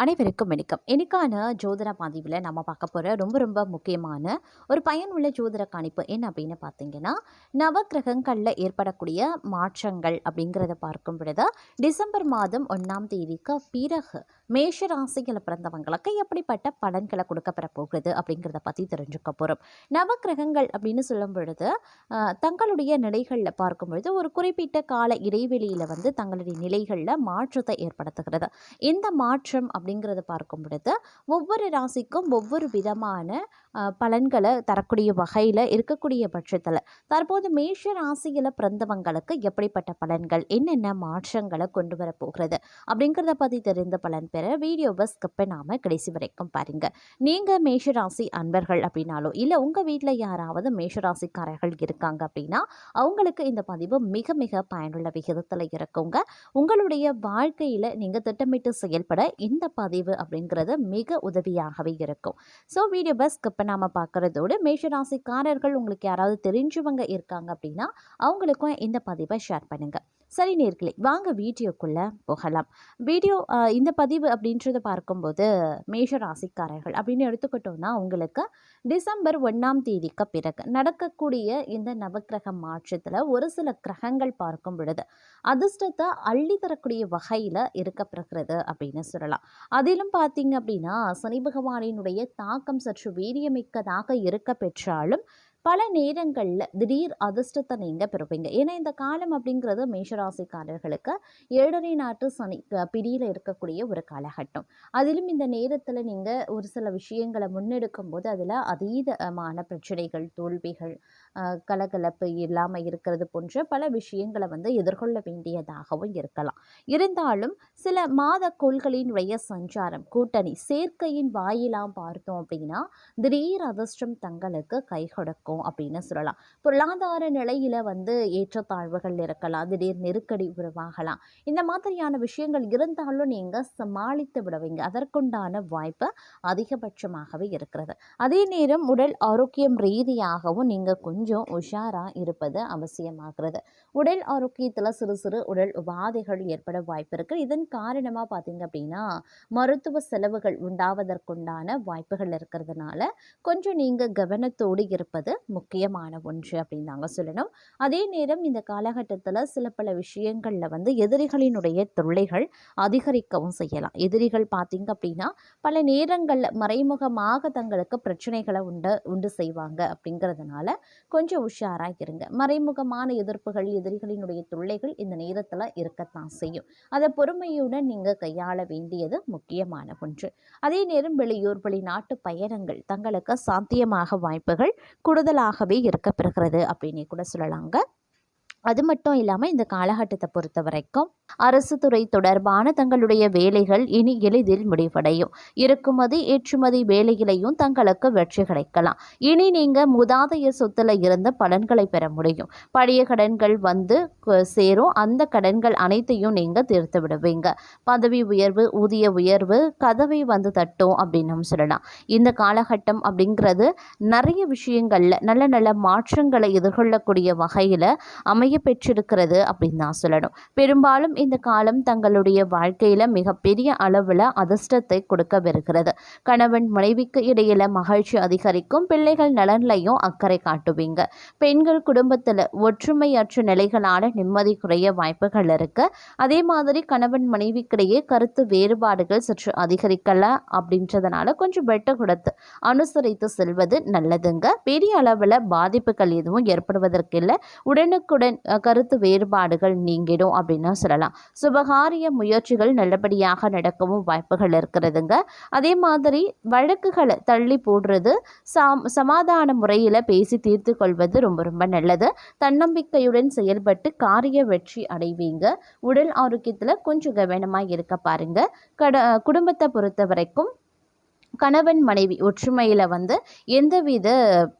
அனைவருக்கும் வணக்கம். இன்னைக்கான ஜோதிட பதிவில் நம்ம பார்க்க போகிற ரொம்ப ரொம்ப முக்கியமான ஒரு பயனுள்ள ஜோதிட கணிப்பு என்ன அப்படின்னு பார்த்தீங்கன்னா நவக்கிரகங்களில் ஏற்படக்கூடிய மாற்றங்கள் அப்படிங்கிறத பார்க்கும் பொழுது டிசம்பர் மாதம் ஒன்றாம் தேதிக்கு பிறகு மேஷ ராசியில் பிறந்தவங்களுக்கு எப்படிப்பட்ட பலன்களை கொடுக்கப்பெற போகுது அப்படிங்கிறத பற்றி தெரிஞ்சுக்க போகிறோம் நவக்கிரகங்கள் அப்படின்னு சொல்லும் பொழுது தங்களுடைய நிலைகளில் பார்க்கும் பொழுது ஒரு குறிப்பிட்ட கால இடைவெளியில் வந்து தங்களுடைய நிலைகளில் மாற்றத்தை ஏற்படுத்துகிறது. இந்த மாற்றம் அப்படிங்கிறத பார்க்கும் பொழுது ஒவ்வொரு ராசிக்கும் ஒவ்வொரு விதமான பலன்களை தரக்கூடிய வகையில் இருக்கக்கூடிய பட்சத்தில் தற்போது மேஷ ராசியில் பிறந்தவங்களுக்கு எப்படிப்பட்ட பலன்கள் என்னென்ன மாற்றங்களை கொண்டு வரப்போகிறது அப்படிங்கிறத பற்றி தெரிந்த பலன் பெற வீடியோவை ஸ்கிப் பண்ணாமல் கடைசி வரைக்கும் பாருங்க. நீங்கள் மேஷ ராசி அன்பர்கள் அப்படின்னாலோ இல்லை உங்கள் வீட்டில் யாராவது மேஷராசிக்காரர்கள் இருக்காங்க அப்படின்னா அவங்களுக்கு இந்த பதிவு மிக மிக பயனுள்ள விகிதத்தில் இருக்குங்க. உங்களுடைய வாழ்க்கையில் நீங்கள் திட்டமிட்டு செயல்பட இந்த பதிவு அப்படிங்கிறது மிக உதவியாகவே இருக்கும். ஸோ வீடியோவை ஸ்கிப் பண்ணாமல் பார்க்குறதோடு மேஷராசிக்காரர்கள் உங்களுக்கு யாராவது தெரிஞ்சவங்க இருக்காங்க அப்படின்னா அவங்களுக்கும் இந்த பதிவை ஷேர் பண்ணுங்கள் சரி நேர்களே வாங்க வீடியோக்குள்ளே போகலாம். வீடியோ ஆஹ், இந்த பதிவு அப்படின்றத பார்க்கும்போது மேஷராசிக்காரர்கள் அப்படின்னு எடுத்துக்கிட்டோம்னா உங்களுக்கு டிசம்பர் ஒன்றாம் தேதிக்கு பிறகு நடக்கக்கூடிய இந்த நவக்கிரக மாற்றத்தில் ஒரு சில கிரகங்கள் பார்க்கும் பொழுது அதிர்ஷ்டத்தை அள்ளி தரக்கூடிய வகையில் இருக்கப்படுகிறது அப்படின்னு சொல்லலாம். அதிலும் பார்த்தீங்க அப்படின்னா சனி பகவானினுடைய தாக்கம் சற்று வீரியமிக்கதாக இருக்க பெற்றாலும் பல நேரங்களில் திடீர் அதிர்ஷ்டத்தை நீங்கள் பெறுவீங்க. ஏன்னா இந்த காலம் அப்படிங்கிறது மேஷராசிக்காரர்களுக்கு ஏழரை நாட்டு சனி பிடியில் இருக்கக்கூடிய ஒரு காலகட்டம். அதிலும் இந்த நேரத்தில் நீங்கள் ஒரு சில விஷயங்களை முன்னெடுக்கும் போது அதில் அதீதமான பிரச்சனைகள் தோல்விகள் கலகலப்பு இல்லாமல் இருக்கிறது போன்ற பல விஷயங்களை வந்து எதிர்கொள்ள வேண்டியதாகவும் இருக்கலாம். இருந்தாலும் சில மாத கோள்களினுடைய சஞ்சாரம் கூட்டணி சேர்க்கையின் வாயிலாம் பார்த்தோம் அப்படின்னா திடீர் அதிர்ஷ்டம் தங்களுக்கு கை கொடுக்கும் அப்படின்னு சொல்லலாம். பொருளாதார நிலையில் வந்து ஏற்றத்தாழ்வுகள் இருக்கலாம் திடீர் நெருக்கடி உருவாகலாம். இந்த மாதிரியான விஷயங்கள் இருந்தாலும் நீங்கள் சமாளித்து விடுவீங்க. அதற்குண்டான வாய்ப்பு அதிகபட்சமாகவே இருக்கிறது. அதே நேரம் உடல் ஆரோக்கியம் ரீதியாகவும் நீங்கள் கொஞ்சம் கொஞ்சம் உஷாராக இருப்பது அவசியமாகிறது. உடல் ஆரோக்கியத்தில் சிறு சிறு உடல் உபாதைகள் ஏற்பட வாய்ப்பு இருக்குது இதன் காரணமாக பார்த்தீங்க அப்படின்னா மருத்துவ செலவுகள் உண்டாவதற்குண்டான வாய்ப்புகள் இருக்கிறதுனால கொஞ்சம் நீங்கள் கவனத்தோடு இருப்பது முக்கியமான ஒன்று அப்படின்னு நாங்கள் சொல்லணும். அதே நேரம் இந்த காலகட்டத்தில் சில பல விஷயங்களில் வந்து எதிரிகளினுடைய தொல்லைகள் அதிகரிக்கவும் செய்யலாம். எதிரிகள் பார்த்தீங்க அப்படின்னா பல நேரங்களில் மறைமுகமாக தங்களுக்கு பிரச்சனைகளை உண்டு உண்டு செய்வாங்க அப்படிங்கிறதுனால கொஞ்சம் உஷாராக இருங்க மறைமுகமான எதிர்ப்புகள் எதிரிகளினுடைய தொல்லைகள் இந்த நேரத்தில் இருக்கத்தான் செய்யும். அதை பொறுமையுடன் நீங்கள் கையாள வேண்டியது முக்கியமான ஒன்று. அதே நேரம் வெளியூர் வெளிநாட்டு பயணங்கள் தங்களுக்கு சாத்தியமாக வாய்ப்புகள் கூடுதலாகவே இருக்கப்பெறுகிறது அப்படின்னு கூட சொல்லலாங்க. அது மட்டும் இல்லாமல் இந்த காலகட்டத்தை பொறுத்த வரைக்கும் அரசு துறை தொடர்பான தங்களுடைய வேலைகள் இனி எளிதில் முடிவடையும். இறக்குமதி ஏற்றுமதி வேலையிலையும் தங்களுக்கு வெற்றி கிடைக்கலாம். இனி நீங்கள் முதாதைய சொத்துல இருந்த பலன்களை பெற முடியும். பழைய கடன்கள் வந்து சேரும். அந்த கடன்கள் அனைத்தையும் நீங்கள் தீர்த்து விடுவீங்க. பதவி உயர்வு ஊதிய உயர்வு கதவை வந்து தட்டும் அப்படின்னு சொல்லலாம். இந்த காலகட்டம் அப்படிங்கிறது நிறைய விஷயங்களில் நல்ல நல்ல மாற்றங்களை எதிர்கொள்ளக்கூடிய வகையில் நிறைய பெற்றிருக்கிறது அப்படின்னு தான் சொல்லணும். பெரும்பாலும் இந்த காலம் தங்களுடைய வாழ்க்கையில் மிகப்பெரிய அளவில் அதிர்ஷ்டத்தை கொடுக்க வருகிறது கணவன் மனைவிக்கு இடையில மகிழ்ச்சி அதிகரிக்கும் பிள்ளைகள் நலன்லையும் அக்கறை காட்டுவீங்க. பெண்கள் குடும்பத்தில் ஒற்றுமையற்ற நிலைகளான நிம்மதி குறைய வாய்ப்புகள் இருக்கு. அதே மாதிரி கணவன் மனைவிக்கிடையே கருத்து வேறுபாடுகள் சற்று அதிகரிக்கல அப்படின்றதுனால கொஞ்சம் வெட்ட கொடுத்து அனுசரித்து செல்வது நல்லதுங்க. பெரிய அளவில் பாதிப்புகள் எதுவும் ஏற்படுவதற்கில்லை உடனுக்குடன் கருத்து வேறுபாடுகள் நீங்கிடும் அப்படின்னு சொல்லலாம். சுபகாரிய முயற்சிகள் நல்லபடியாக நடக்கவும் வாய்ப்புகள் இருக்கிறதுங்க. அதே மாதிரி வழக்குகளை தள்ளி போடுறது சாம் சமாதான முறையில் பேசி தீர்த்து கொள்வது ரொம்ப ரொம்ப நல்லது. தன்னம்பிக்கையுடன் செயல்பட்டு காரிய வெற்றி அடைவீங்க. உடல் ஆரோக்கியத்தில் கொஞ்சம் கவனமாக இருக்க பாருங்க. கட குடும்பத்தை பொறுத்த வரைக்கும் கணவன் மனைவி ஒற்றுமையில் வந்து எந்தவித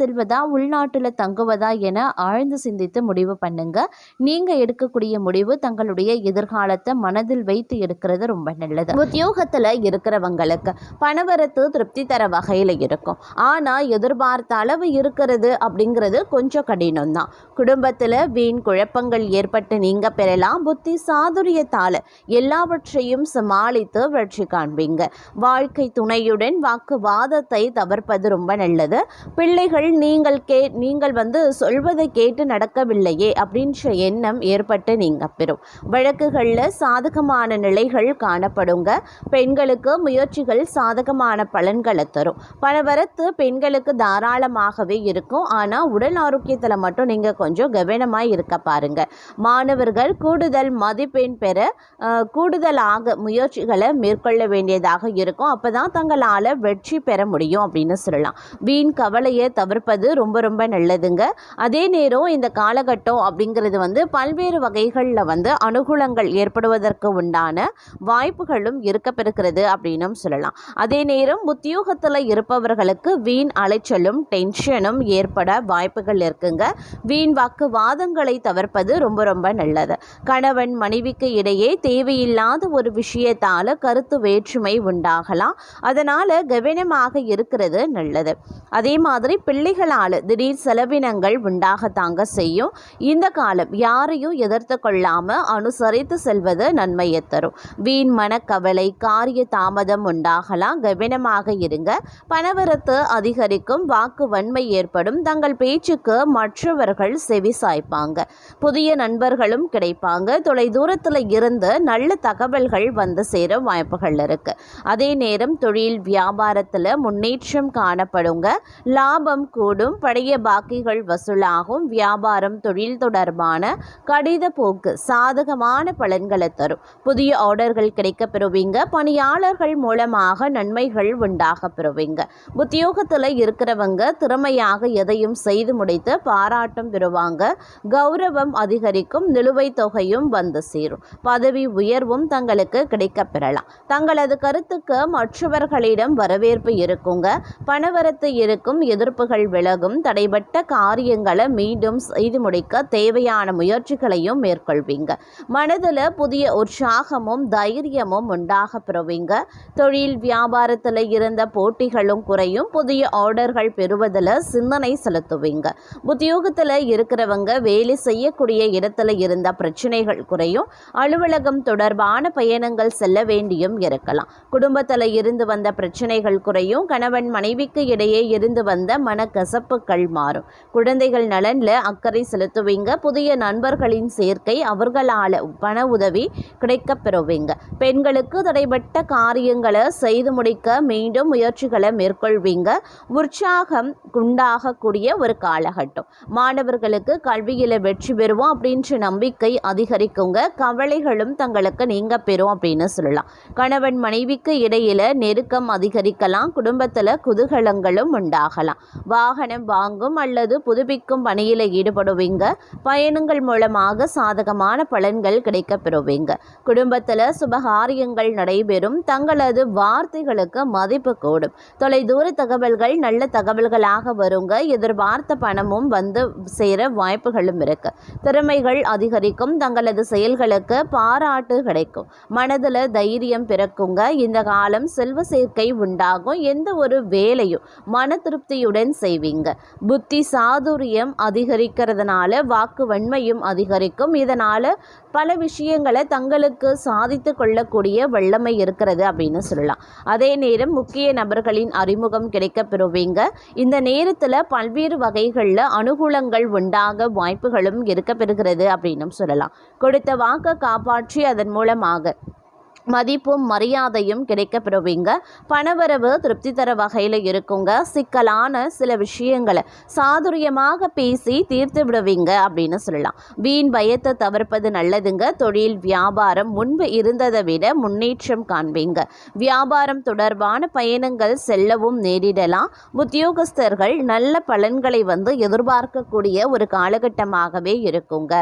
செல்வதா உள்நாட்டில் தங்குவதா என ஆழ்ந்து சிந்தித்து முடிவு பண்ணுங்க. நீங்கள் எடுக்கக்கூடிய முடிவு தங்களுடைய எதிர்காலத்தை மனதில் வைத்து எடுக்கிறது ரொம்ப நல்லது. உத்தியோகத்துல இருக்கிறவங்களுக்கு பணவரத்து திருப்தி தர வகையில் இருக்கும். ஆனா எதிர்பார்த்த அளவு இருக்கிறது அப்படிங்கிறது கொஞ்சம் கடினம் தான் குடும்பத்தில் வீண் குழப்பங்கள் ஏற்பட்டு நீங்கள் பெறலாம். புத்தி சாதுரியத்தால் எல்லாவற்றையும் சமாளித்து வெற்றி காண்பீங்க. வாழ்க்கை துணையுடன் வாக்குவாதத்தை தவிர்ப்பது ரொம்ப நல்லது. பிள்ளைகள் நீங்கள் கே நீங்கள் வந்து சொல்வதை கேட்டு நடக்கவில்லையே அப்படின்ற எண்ணம் ஏற்பட்டு நீங்க பெறும் வழக்குகளில் சாதகமான நிலைகள் காணப்படுங்க. பெண்களுக்கு முயற்சிகள் சாதகமான பலன்களை தரும். பணவரத்து பெண்களுக்கு தாராளமாகவே இருக்கும். ஆனால் உடல் ஆரோக்கியத்தில் மட்டும் நீங்கள் கொஞ்சம் கவனமாக இருக்க பாருங்க. மாணவர்கள் கூடுதல் மதிப்பெண் பெற கூடுதலாக முயற்சிகளை மேற்கொள்ள வேண்டியதாக இருக்கும். அப்போ தான் தங்களால் வெற்றி பெற முடியும் அப்படின்னு சொல்லலாம். வீண் கவலையை தவிர்ப்பது ரொம்ப ரொம்ப நல்லதுங்க. அதே நேரம் இந்த காலகட்டம் அப்படிங்கிறது வந்து பல்வேறு வகைகளில் வந்து அனுகூலங்கள் ஏற்படுவதற்கு உண்டான வாய்ப்புகளும் இருக்க பெறுகிறது அப்படின்னும் சொல்லலாம். அதே நேரம் உத்தியோகத்தில் இருப்பவர்களுக்கு வீண் அலைச்சலும் டென்ஷனும் ஏற்பட வாய்ப்புகள் இருக்குங்க. வீண் வாக்குவாதங்களை தவிர்ப்பது ரொம்ப ரொம்ப நல்லது. கணவன் மனைவிக்கு இடையே தேவையில்லாத ஒரு விஷயத்தால கருத்து வேற்றுமை உண்டாகலாம். அதனால் கவனமாக இருக்கிறது நல்லது. அதே மாதிரி பிள்ளை பிள்ளைகளால் திடீர் செலவினங்கள் உண்டாகத்தாங்க செய்யும். இந்த காலம் யாரையும் எதிர்த்து கொள்ளாமல் அனுசரித்து செல்வது நன்மையை தரும். வீண் மனக்கவலை காரிய தாமதம் உண்டாகலாம். கவனமாக இருங்க. பணவரத்து அதிகரிக்கும். வாக்கு வன்மை ஏற்படும். தங்கள் பேச்சுக்கு மற்றவர்கள் செவி சாய்ப்பாங்க. புதிய நண்பர்களும் கிடைப்பாங்க. தொலை தூரத்தில் இருந்து நல்ல தகவல்கள் வந்து சேர வாய்ப்புகள் இருக்கு. அதே நேரம் தொழில் வியாபாரத்தில் முன்னேற்றம் காணப்படுங்க. லாபம் கூடும். பழைய பாக்கிகள் வசூலாகும். வியாபாரம் தொழில் தொடர்பான கடித போக்கு சாதகமான பலன்களை தரும். புதிய ஆர்டர்கள் கிடைக்க பெறுவீங்க பணியாளர்கள் மூலமாக நன்மைகள் உண்டாக பெறுவீங்க உத்தியோகத்தில் இருக்கிறவங்க திறமையாக எதையும் செய்து முடித்து பாராட்டும் பெறுவாங்க. கௌரவம் அதிகரிக்கும். நிலுவைத் தொகையும் வந்து சேரும். பதவி உயர்வும் தங்களுக்கு கிடைக்க பெறலாம் தங்களது கருத்துக்கு மற்றவர்களிடம் வரவேற்பு இருக்குங்க. பணவரத்து இருக்கும். எதிர்ப்புகள் விலகும் தடைபட்ட காரியங்களை மீண்டும் செய்து முடிக்க தேவையான முயற்சிகளையும் மேற்கொள்வீங்க. மனதில் புதிய உற்சாகமும் தைரியமும் உண்டாக பெறுவீங்க. தொழில் வியாபாரத்தில் இருந்த போட்டிகளும் குறையும். புதிய ஆர்டர்கள் பெறுவதில் சிந்தனை செலுத்துவீங்க. உத்தியோகத்தில் இருக்கிறவங்க வேலை செய்யக்கூடிய இடத்துல இருந்த பிரச்சனைகள் குறையும். அலுவலகம் தொடர்பான பயணங்கள் செல்ல வேண்டியும் இருக்கலாம். குடும்பத்தில் இருந்து வந்த பிரச்சனைகள் குறையும். கணவன் மனைவிக்கு இடையே இருந்து வந்த மன கசப்புகள் மாறும். குழந்தைகள் நலனில் அக்கறை செலுத்துவீங்க. புதிய நண்பர்களின் சேர்க்கை அவர்களால் பண உதவி கிடைக்கப் பெறுவீங்க. பெண்களுக்கு தடைப்பட்ட காரியங்களை செய்து முடிக்க மீண்டும் முயற்சிகளை மேற்கொள்வீங்க. உற்சாகம் உண்டாகக்கூடிய ஒரு காலகட்டம். மாணவர்களுக்கு கல்வியில் வெற்றி பெறுவோம் அப்படின்ற நம்பிக்கை அதிகரிக்குங்க. கவலைகளும் தங்களுக்கு நீங்க பெறும் அப்படின்னு சொல்லலாம். கணவன் மனைவிக்கு இடையில நெருக்கம் அதிகரிக்கலாம். குடும்பத்தில் குதூகலங்களும் உண்டாகலாம். வாகனம் வாங்கும் அல்லது புதுப்பிக்கும் பணியில் ஈடுபடுவீங்க. பயணங்கள் மூலமாக சாதகமான பலன்கள் கிடைக்க பெறுவீங்க குடும்பத்தில் சுபகாரியங்கள் நடைபெறும். தங்களது வார்த்தைகளுக்கு மதிப்பு கூடும். தொலைதூர தகவல்கள் நல்ல தகவல்களாக வருங்க. எதிர்பார்த்த பணமும் வந்து சேர வாய்ப்புகளும் இருக்கு. திறமைகள் அதிகரிக்கும். தங்களது செயல்களுக்கு பாராட்டு கிடைக்கும். மனதில் தைரியம் பிறக்குங்க. இந்த காலம் செல்வ சேர்க்கை உண்டாகும். எந்த ஒரு வேலையும் மன திருப்தியுடன் செய்வீங்க. புத்தி சாதுரியம் அதிகரிக்கிறதுனால வாக்கு வன்மையும் அதிகரிக்கும். இதனால் பல விஷயங்களை தங்களுக்கு சாதித்து கொள்ளக்கூடிய வல்லமை இருக்கிறது அப்படின்னு சொல்லலாம். அதே நேரம் முக்கிய நபர்களின் அறிமுகம் கிடைக்க பெறுவீங்க. இந்த நேரத்தில் பல்வேறு வகைகளில் அனுகூலங்கள் உண்டாக வாய்ப்புகளும் இருக்க பெறுகிறது அப்படின்னு சொல்லலாம். கொடுத்த வாக்கை காப்பாற்றி அதன் மூலமாக மதிப்பும் மரியாதையும் கிடைக்க பெறுவீங்க பணவரவு திருப்தி தர வகையில் இருக்குங்க. சிக்கலான சில விஷயங்களை சாதுரியமாக பேசி தீர்த்து விடுவீங்க அப்படின்னு சொல்லலாம். வீண் பயத்தை தவிர்ப்பது நல்லதுங்க. தொழில் வியாபாரம் முன்பு இருந்ததை விட முன்னேற்றம் காண்பீங்க. வியாபாரம் தொடர்பான பயணங்கள் செல்லவும் நேரிடலாம். உத்தியோகஸ்தர்கள் நல்ல பலன்களை வந்து எதிர்பார்க்கக்கூடிய ஒரு காலகட்டமாகவே இருக்குங்க.